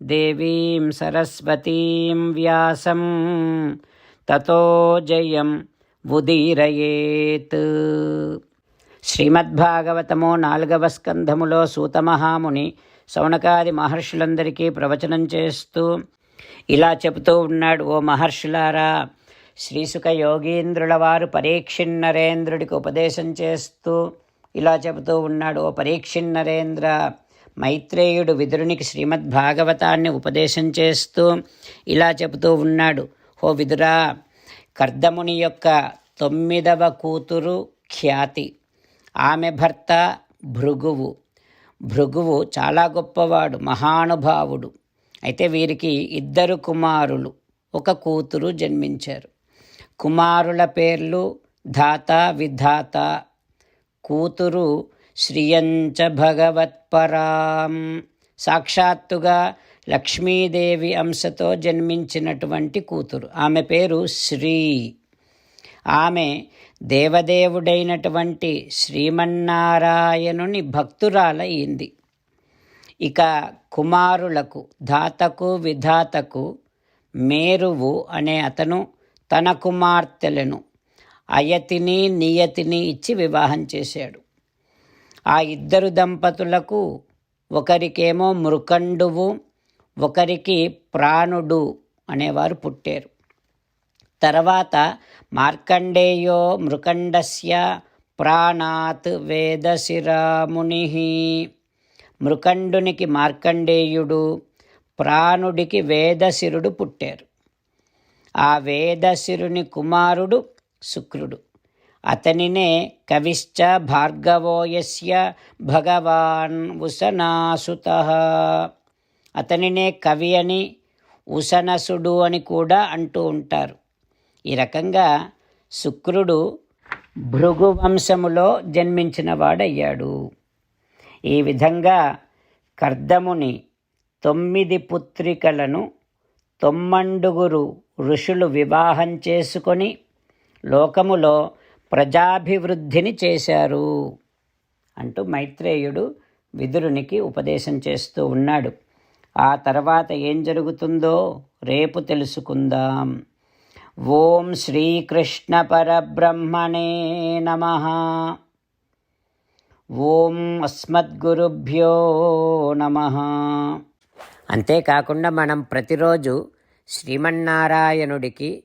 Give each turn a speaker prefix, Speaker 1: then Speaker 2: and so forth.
Speaker 1: దేవీం సరస్వతీం వ్యాసం తతో జయం ఉదీరయేత్ శ్రీమద్భాగవతము నాలుగవ స్కంధములో సూతమహాముని శౌనకాది మహర్షులందరికీ ప్రవచనం చేస్తూ ఇలా చెబుతూ ఉన్నాడు ఓ మహర్షులారా శ్రీసుక యోగీంద్రుల వారు పరీక్షిన్నరేంద్రుడికి ఉపదేశం చేస్తూ ఇలా చెబుతూ ఉన్నాడు ఓ పరీక్షిన్నరేంద్ర మైత్రేయుడు విదురునికి శ్రీమద్భాగవతాన్ని ఉపదేశం చేస్తూ ఇలా చెబుతూ ఉన్నాడు. హో విదురా కర్దముని యొక్క తొమ్మిదవ కూతురు ఖ్యాతి. ఆమె భర్త భృగువు. భృగువు చాలా గొప్పవాడు మహానుభావుడు. అయితే వీరికి ఇద్దరు కుమారులు. ఒక కూతురు జన్మించారు. కుమారుల పేర్లు ధాత విధాత. కూతురు శ్రియంచ భగవత్పరాం. సాక్షాత్తుగా లక్ష్మీదేవి అంశతో జన్మించినటువంటి కూతురు. ఆమె పేరు శ్రీ. ఆమె దేవదేవుడైనటువంటి శ్రీమన్నారాయణుని భక్తురాలయ్యింది. ఇక కుమారులకు ధాతకు విధాతకు మేరువు అనే అతను తన కుమార్తెలను అయతిని నియతిని ఇచ్చి వివాహం చేశాడు. ఆ ఇద్దరు దంపతులకు ఒకరికేమో మృకండువు ఒకరికి ప్రాణుడు అనేవారు పుట్టారు. తర్వాత మార్కండేయో మృకండస్య ప్రాణాత్ వేదశిరాముని. మృకండునికి మార్కండేయుడు ప్రాణుడికి వేదశిరుడు పుట్టారు. ఆ వేదశిరుని కుమారుడు శుక్రుడు. అతనినే కవిశ్చ భార్గవోయస్య భగవాన్ ఉసనాసుత. అతనినే కవి అని ఉసనసుడు అని కూడా అంటూ ఉంటారు. ఈ రకంగా శుక్రుడు భృగువంశములో జన్మించినవాడయ్యాడు. జన్మించిన వాడయ్యాడు ఈ విధంగా కర్దముని తొమ్మిది పుత్రికలను తొమ్మండుగురు ఋషులు వివాహం చేసుకొని లోకములో ప్రజాభివృద్ధిని చేశారు అంటూ మైత్రేయుడు విదురునికి ఉపదేశం చేస్తూ ఉన్నాడు. ఆ తర్వాత ఏం జరుగుతుందో రేపు తెలుసుకుందాం. ఓం శ్రీకృష్ణ పరబ్రహ్మణే నమ. ఓం అస్మద్గురుభ్యో నమ. అంతేకాకుండా మనం ప్రతిరోజు శ్రీమన్నారాయణుడికి